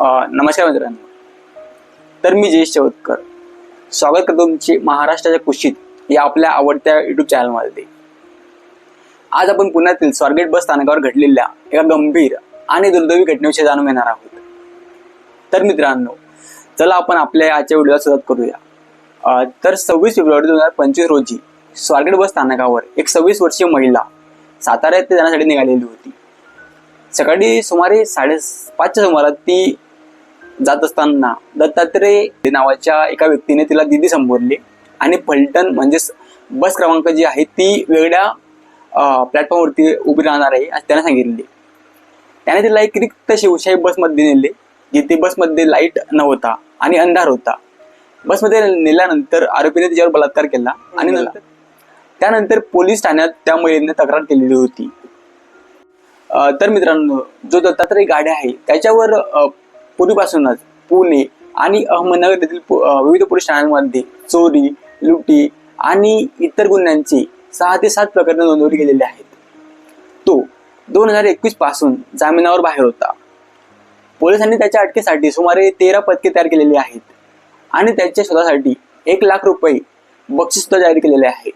नमस्कार मित्रांनो. तर मी जयेश चौतकर स्वागत करतो तुमचे महाराष्ट्राच्या कुशीत या आपल्या आवडत्या युट्यूब चॅनलमध्ये आज आपण पुण्यातील स्वारगेट बस स्थानकावर घडलेल्या एका गंभीर आणि दुर्दैवी घटनेविषयी जाणून घेणार आहोत. तर मित्रांनो चला आपण आपल्या आजच्या व्हिडिओला सुरुवात करूया. तर सव्वीस फेब्रुवारी दोन हजार पंचवीस रोजी स्वारगेट बस स्थानकावर एक सव्वीस वर्षीय महिला सातारा येथे जाण्यासाठी निघालेली होती. सकाळी सुमारे साडे पाचच्या सुमारात ती जात असताना दत्तात्रय नावाच्या एका व्यक्तीने तिला दिदी संबोधले. आणि फलटण म्हणजेच बस क्रमांक जी आहे ती वेगळ्या प्लॅटफॉर्मवरती उभी राहणार आहे असं त्याने सांगितले. त्याने तिला एक रिक्त शिवशाही बसमध्ये नेले जिथे बसमध्ये लाइट नव्हता आणि अंधार होता. बसमध्ये नेल्यानंतर आरोपीने तिच्यावर बलात्कार केला आणि नंतर त्यानंतर पोलीस ठाण्यात त्या महिलेने तक्रार केलेली होती. तर मित्रांनो जो दत्तात्रय गाड्या आहे त्याच्यावर पूर्वीपासूनच पुणे आणि अहमदनगर येथील विविध पोलीस ठाण्यांमध्ये चोरी लुटी आणि इतर गुन्ह्यांची सहा ते सात प्रकरणे नोंदवली गेलेली आहेत. तो दोन हजार एकवीसपासून जामिनावर बाहेर होता. पोलिसांनी त्याच्या अटकेसाठी सुमारे तेरा पदके तयार केलेली आहेत आणि त्याच्या शोधासाठी एक लाख रुपये बक्षीस सुद्धा जाहीर केलेले आहे.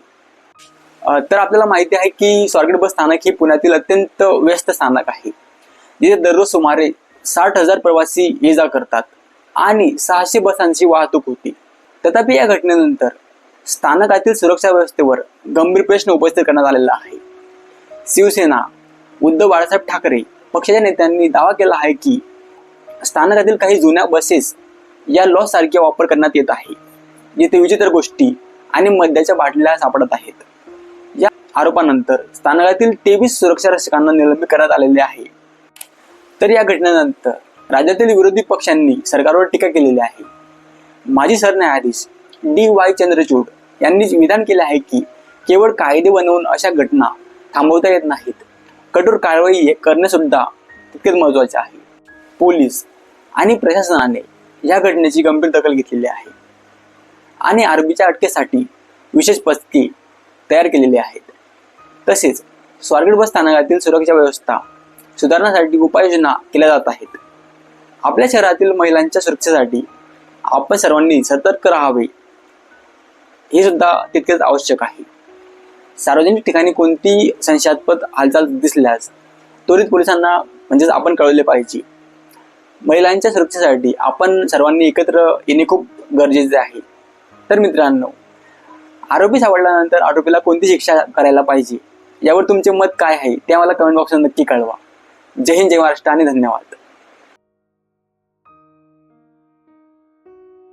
तर आपल्याला माहिती आहे की स्वारगेट बस स्थानक हे पुण्यातील अत्यंत व्यस्त स्थानक आहे. जिथे दररोज सुमारे साठ हजार प्रवासी ये जा करतात आणि सहाशे बसांची वाहतूक होती. तथापि या घटनेनंतर स्थानकातील सुरक्षा व्यवस्थेवर गंभीर प्रश्न उपस्थित करण्यात आलेला आहे. शिवसेना उद्धव बाळासाहेब ठाकरे पक्षाच्या नेत्यांनी दावा केला आहे की स्थानकातील काही जुन्या बसेस या लॉ सारख्या वापर करण्यात येत आहे. जिथे विचित्र गोष्टी आणि मद्याच्या बाटल्या सापडत आहेत. या आरोपानंतर स्थानकातील तेवीस सुरक्षा रक्षकांना निलंबित करण्यात आलेले आहे. तर या घटनेनंतर राज्यातील विरोधी पक्षांनी सरकारवर टीका केलेली आहे. माजी सरन्यायाधीश डी वाय चंद्रचूड यांनी विधान केले आहे की केवळ कायदे बनवून अशा घटना थांबवता येत नाहीत. कठोर कारवाई करणे सुद्धा तितकेच महत्त्वाचे आहे. पोलीस आणि प्रशासनाने या घटनेची गंभीर दखल घेतलेली आहे. आणि आरबीच्या अटकेसाठी विशेष पथके तयार केलेली आहेत. तसेच स्वारगड बस स्थानकातील सुरक्षा व्यवस्था सुधारण्यासाठी उपाययोजना केल्या जात आहेत. आपल्या शहरातील महिलांच्या सुरक्षेसाठी आपण सर्वांनी सतर्क राहावे. हे सुद्धा तितकेच आवश्यक आहे. सार्वजनिक ठिकाणी कोणती संशयास्पद हालचाल दिसल्यास त्वरित पोलिसांना म्हणजेच आपण कळवले पाहिजे. महिलांच्या सुरक्षेसाठी आपण सर्वांनी एकत्र येणे खूप गरजेचे आहे. तर मित्रांनो आरोपी सापडल्यानंतर आरोपीला कोणती शिक्षा करायला पाहिजे? यावर तुमचे मत काय आहे? ते मला कमेंट बॉक्समध्ये नक्की कळवा. जय हिंद जय महाराष्ट्र आणि धन्यवाद.